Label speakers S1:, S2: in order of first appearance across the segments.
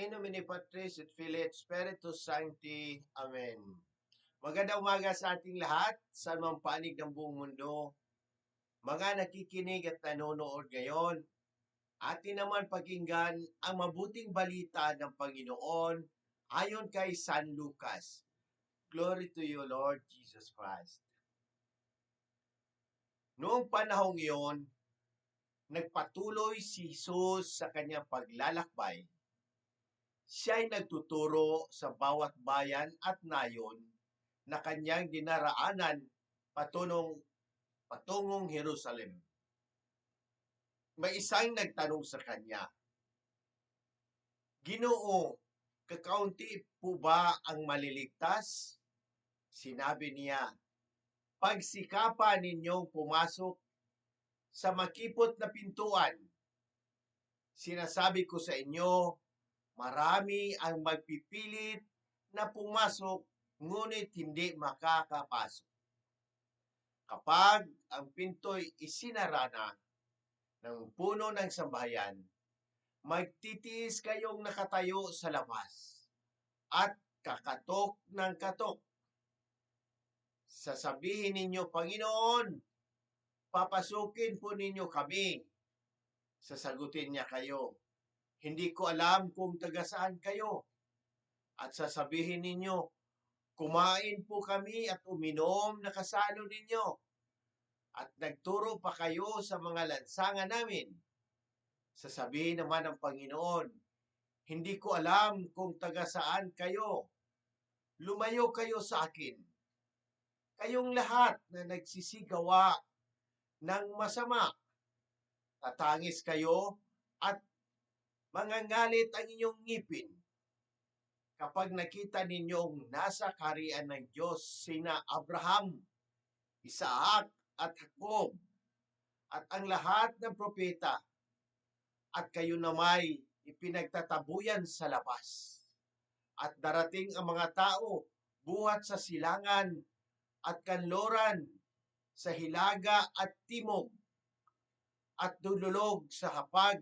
S1: In nomine Patris et Filii Spiritus Sancti. Amen. Magandang umaga sa ating lahat, sa mga panig ng buong mundo. Mga nakikinig at nanonood ngayon, atin naman pakinggan ang mabuting balita ng Panginoon ayon kay San Lucas. Glory to you, Lord Jesus Christ. Noong panahong iyon, nagpatuloy si Jesus sa kanyang paglalakbay. Siya ay nagtuturo sa bawat bayan at nayon na kanyang dinaraanan patungong, patungong Jerusalem. May isang nagtanong sa kanya, Ginoo, kakaunti po ba ang maliligtas? Sinabi niya, pagsikapan ninyong pumasok sa makipot na pintuan. Sinasabi ko sa inyo, marami ang magpipilit na pumasok ngunit hindi makakapasok. Kapag ang pinto'y isinara na ng puno ng sambahayan, magtitiis kayong nakatayo sa labas at kakatok ng katok. Sasabihin ninyo, Panginoon, papasukin po ninyo kami. Sasagutin niya kayo, hindi ko alam kung taga saan kayo. At sasabihin ninyo, kumain po kami at uminom na kasalo ninyo. At nagturo pa kayo sa mga lansangan namin. Sasabihin naman ng Panginoon, hindi ko alam kung taga saan kayo. Lumayo kayo sa akin. Kayong lahat na nagsisigawa ng masama. Tatangis kayo at mangangalit ang inyong ngipin. Kapag nakita ninyong nasa karian ng Diyos sina Abraham, Isaac at Jacob, at ang lahat ng propeta, at kayo namay ipinagtatabuyan sa labas. At darating ang mga tao buhat sa silangan at kanloran sa hilaga at timog at dululog sa hapag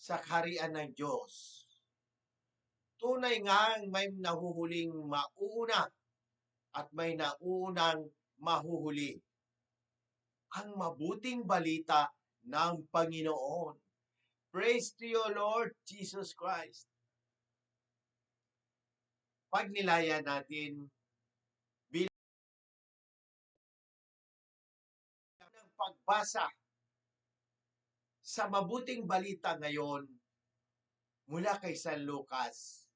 S1: sa kaharian ng Diyos. Tunay nga may nahuhuling mauuna at may nauunang mahuhuli. Ang mabuting balita ng Panginoon. Praise to you, Lord Jesus Christ. Pag nilaya natin ng pagbasa sa mabuting balita ngayon mula kay San Lucas.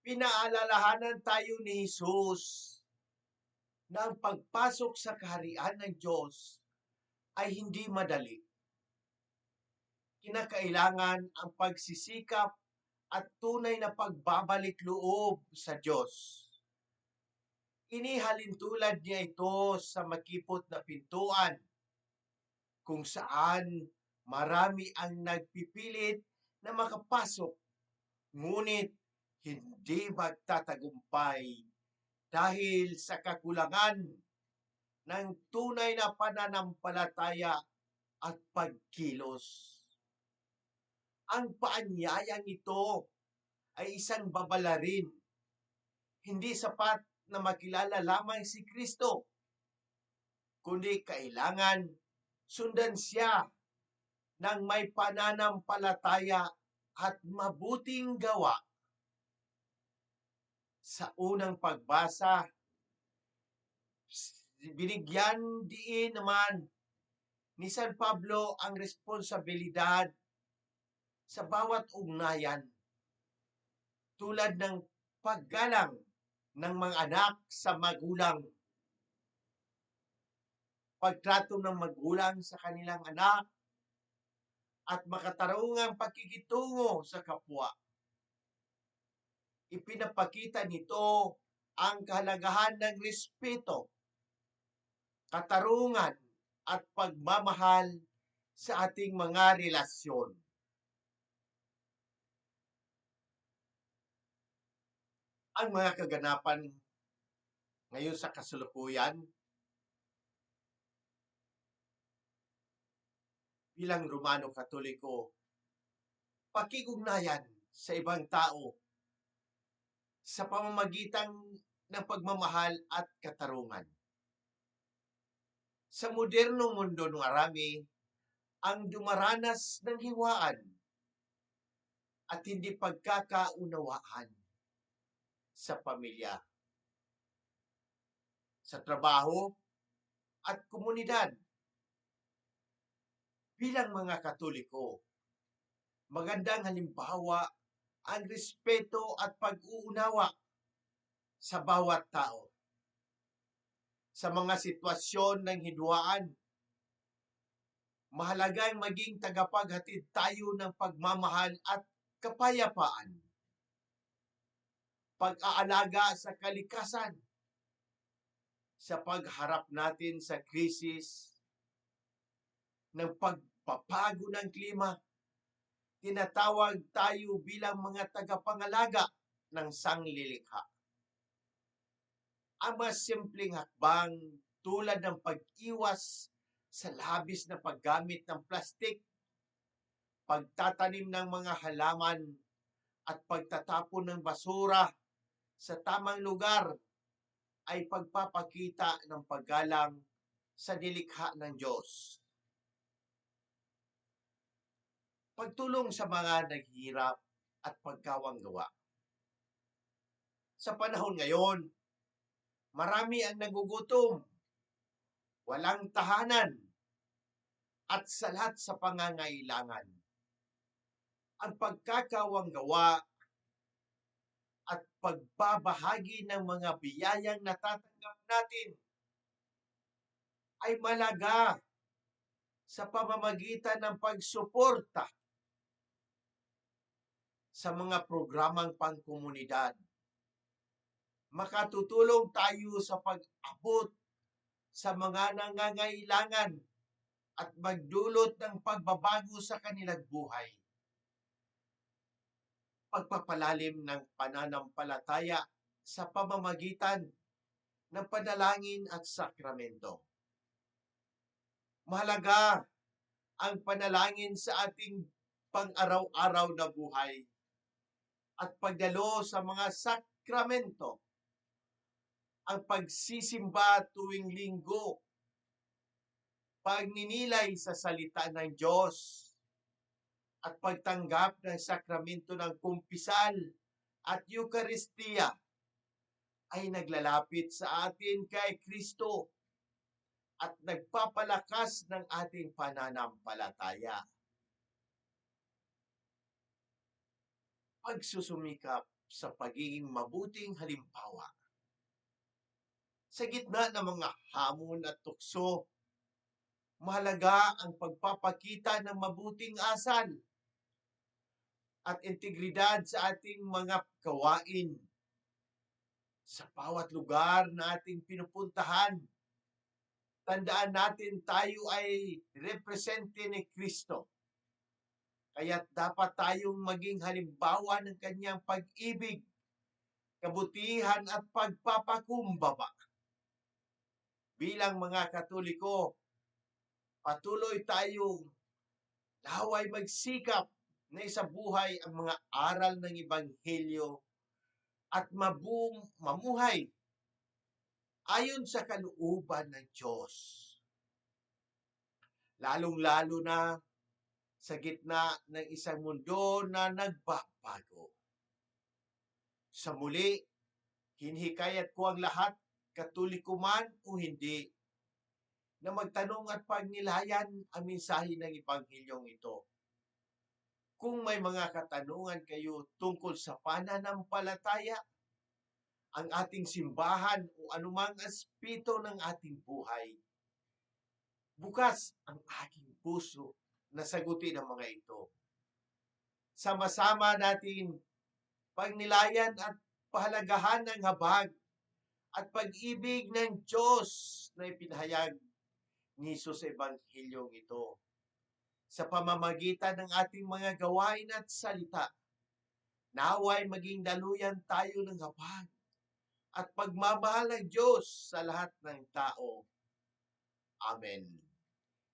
S1: Pinaalalahanan tayo ni Jesus na ang pagpasok sa kaharian ng Diyos ay hindi madali. Kinakailangan ang pagsisikap at tunay na pagbabalik loob sa Diyos. Inihalin tulad niya ito sa makipot na pintuan kung saan marami ang nagpipilit na makapasok ngunit hindi magtatagumpay dahil sa kakulangan ng tunay na pananampalataya at pagkilos. Ang paanyayang ito ay isang babalarin. Hindi sapat na makilala lamang si Kristo, kundi kailangan sundan siya ng may pananampalataya at mabuting gawa. Sa unang pagbasa, binigyan diin naman ni San Pablo ang responsibilidad sa bawat ugnayan tulad ng paggalang ng mga anak sa magulang. Pagtrato ng magulang sa kanilang anak at makatarungang pakikitungo sa kapwa. Ipinapakita nito ang kahalagahan ng respeto, katarungan at pagmamahal sa ating mga relasyon. ang mga kaganapan ngayon sa kasalukuyan bilang Romano Katoliko, pakigugnayan sa ibang tao sa pamamagitan ng pagmamahal at katarungan. Sa modernong mundo ng arami, ang dumaranas ng hiwaan at hindi pagkakaunawaan sa pamilya, sa trabaho at komunidad. Bilang mga Katoliko, magandang halimbawa ang respeto at pag-uunawa sa bawat tao. Sa mga sitwasyon ng hidwaan, mahalagang maging tagapaghatid tayo ng pagmamahal at kapayapaan. Pag-aalaga sa kalikasan, sa pagharap natin sa krisis ng pagpapago ng klima, tinatawag tayo bilang mga tagapangalaga ng sanglilikha. Ang mas simpleng hakbang tulad ng pag-iwas sa labis na paggamit ng plastik, pagtatanim ng mga halaman, at pagtatapon ng basura sa tamang lugar ay pagpapakita ng paggalang sa nilikha ng Diyos. Pagtulong sa mga naghihirap at pagkawang gawa. Sa panahon ngayon, marami ang nagugutom, walang tahanan, at salat sa pangangailangan. Ang pagkakawang gawa at pagbabahagi ng mga biyayang natatanggap natin ay malaga sa pamamagitan ng pagsuporta sa mga programang pangkomunidad. Makatutulong tayo sa pag-abot sa mga nangangailangan at magdulot ng pagbabago sa kanilang buhay. Pagpapalalim ng pananampalataya sa pamamagitan ng panalangin at sakramento. Mahalaga ang panalangin sa ating pang-araw-araw na buhay at pagdalo sa mga sakramento. Ang pagsisimba tuwing linggo pagninilay sa salita ng Diyos at pagtanggap ng sakramento ng kumpisal at Eucharistia ay naglalapit sa atin kay Kristo at nagpapalakas ng ating pananampalataya. Pagsusumikap sa pagiging mabuting halimbawa. Sa gitna ng mga hamon at tukso mahalaga ang pagpapakita ng mabuting asal at integridad sa ating mga gawain sa bawat lugar na ating pinupuntahan. Tandaan natin tayo ay represente ni Kristo. Kaya dapat tayong maging halimbawa ng kanyang pag-ibig, kabutihan at pagpapakumbaba. Bilang mga Katoliko, patuloy tayong laway magsikap na isabuhay ang mga aral ng Ebanghelyo at mabum, mamuhay ayon sa kalooban ng Diyos. Lalong-lalo na sa gitna ng isang mundo na nagbabago. Sa muli, hinhikayat ko ang lahat, katoliko man o hindi, na magtanong at pagnilayan ang mensahe ng Ebanghelyong ito. Kung may mga katanungan kayo tungkol sa pananampalataya, ang ating simbahan o anumang aspeto ng ating buhay, bukas ang aking puso na sagutin ang mga ito. Sama-sama natin pagnilayan at pahalagahan ng habag at pag-ibig ng Diyos na ipinahayag ni Jesus sa Ebanghilyong ito. Sa pamamagitan ng ating mga gawain at salita, naway maging daluyan tayo ng habag at pagmamahal ng Diyos sa lahat ng tao. Amen.